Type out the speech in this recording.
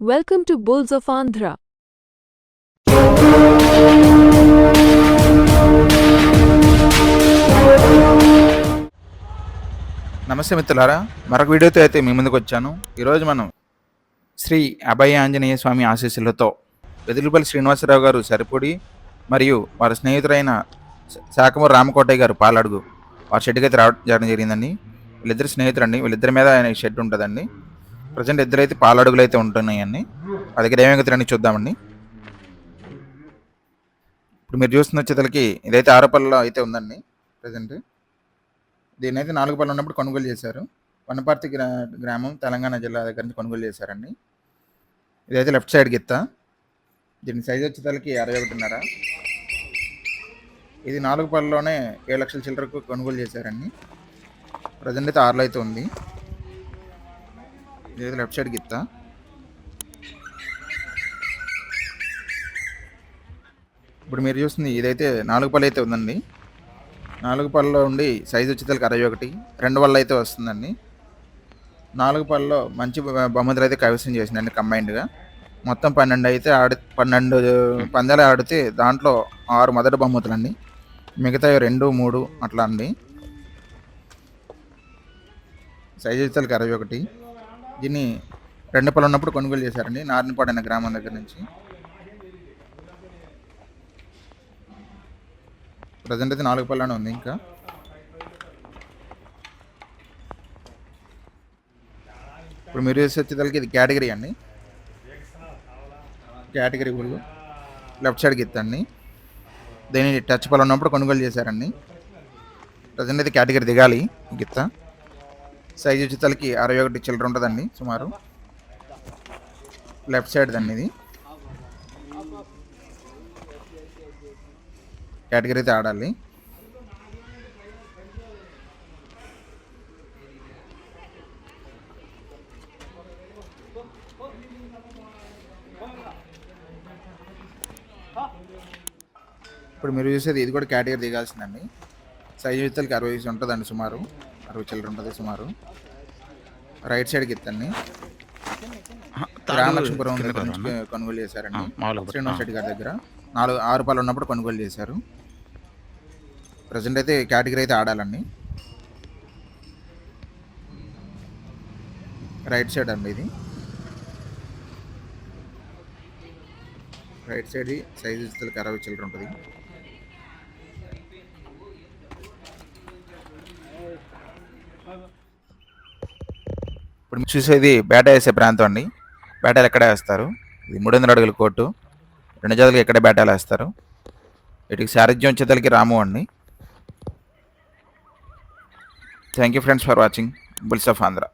Welcome to bulls of Andhra నమస్తే మిత్రులారా మరొక వీడియోతో అయితే మీ ముందుకు వచ్చాను. ఈరోజు మనం శ్రీ అభయ ఆంజనేయ స్వామి ఆశీస్సులతో వెదులుపల్లి శ్రీనివాసరావు గారు సరిపొడి మరియు వారి స్నేహితుడైన శ- శాఖమూరు రామకోటయ్య గారు పాలడుగు వారి షెడ్కి అయితే రావడం జరగడం జరిగిందండి. వీళ్ళిద్దరు స్నేహితులండి. వీళ్ళిద్దరి మీద ఆయన షెడ్ ఉంటుందండి. ప్రజెంట్ ఇద్దరు అయితే పాలడుగులు అయితే ఉంటున్నాయండి. ఆ దగ్గర ఏమేమి తిరని చూద్దామండి. ఇప్పుడు మీరు చూస్తున్న చేతలకి ఇదైతే ఆరోపల్లిలో అయితే ఉందండి ప్రజెంట్. దీని అయితే నాలుగు పళ్ళు ఉన్నప్పుడు కొనుగోలు చేశారు. వనపర్తి గ్రా గ్రామం తెలంగాణ జిల్లా దగ్గర నుంచి కొనుగోలు చేశారండి. ఇదైతే లెఫ్ట్ సైడ్ గిత్త. దీని సైజ్ వచ్చేసరికి అరవై ఒకటిన్నర. ఇది నాలుగు పళ్ళలోనే ఏడు లక్షల చిల్లరకు కొనుగోలు చేశారండి. ప్రజెంట్ అయితే ఆరులో అయితే ఉంది. ఇదైతే లెఫ్ట్ సైడ్ గిత్త ఇప్పుడు మీరు చూస్తుంది ఇదైతే నాలుగు పళ్ళు అయితే ఉందండి. నాలుగు పళ్ళలో ఉండి సైజు వచ్చేసరికి అరవై ఒకటి. రెండు పళ్ళు అయితే వస్తుందండి. నాలుగు పళ్ళలో మంచి బహుమతులు అయితే కైవసం చేసిందండి కంబైన్డ్గా. మొత్తం పన్నెండు అయితే ఆడి పన్నెండు పందాలు ఆడితే దాంట్లో ఆరు మొదటి బహుమతులు అండి మిగతా రెండు మూడు అట్లా అండి. సైజు వచ్చేసరికి అరవై ఒకటి. దీన్ని రెండు పళ్ళు ఉన్నప్పుడు కొనుగోలు చేశారండి. నారినపాడు అనే గ్రామం దగ్గర నుంచి. ప్రజెంట్ అయితే నాలుగు పళ్ళనే ఉంది ఇంకా. ఇప్పుడు మీరు చూసి వచ్చేదానికి ఇది కేటగిరీ అండి. కేటగిరీ గుళ్ళు. లెఫ్ట్ సైడ్కి ఇత్తండి దీని టచ్ పళ్ళు ఉన్నప్పుడు కొనుగోలు చేశారండి. ప్రజెంట్ అయితే కేటగిరీ దిగాలి. గిత్త. సైజ్ వచ్చేసరికి అరవై ఒకటి చిల్లర ఉంటుందండి సుమారు. లెఫ్ట్ సైడ్ అండి ఇది. కేటగిరీ అయితే ఆడాలి. ఇప్పుడు మీరు చూసేది ఇది కూడా కేటగిరీ దిగాల్సిందండి. సైజ్ విత్తలకి అరవై ఉంటుందండి సుమారు. అరవై చిల్లర ఉంటుంది సుమారు. రైట్ సైడ్కి ఇత్తండి రామలక్ష్మీపురం కొనుగోలు చేశారండి. శ్రీనివాస్ రెడ్డి గారి దగ్గర. నాలుగు ఆరు రూపాయలు ఉన్నప్పుడు కొనుగోలు చేశారు. ప్రజెంట్ అయితే కేటగిరీ అయితే ఆడాలండి. రైట్ సైడ్ అండి ఇది. రైట్ సైడ్ సైజ్ అరవై చిల్లర ఉంటుంది. ఇప్పుడు చూసేది బేట వేసే ప్రాంతం అండి. బేటాలు ఎక్కడే వేస్తారు? ఇది మూడు వందల అడుగుల కోర్టు రెండు జాతులకి ఎక్కడే బేటాలు వేస్తారు? వీటికి సారథ్యం చేతలకి రాము అండి. Thank you friends for watching bulls of Andhra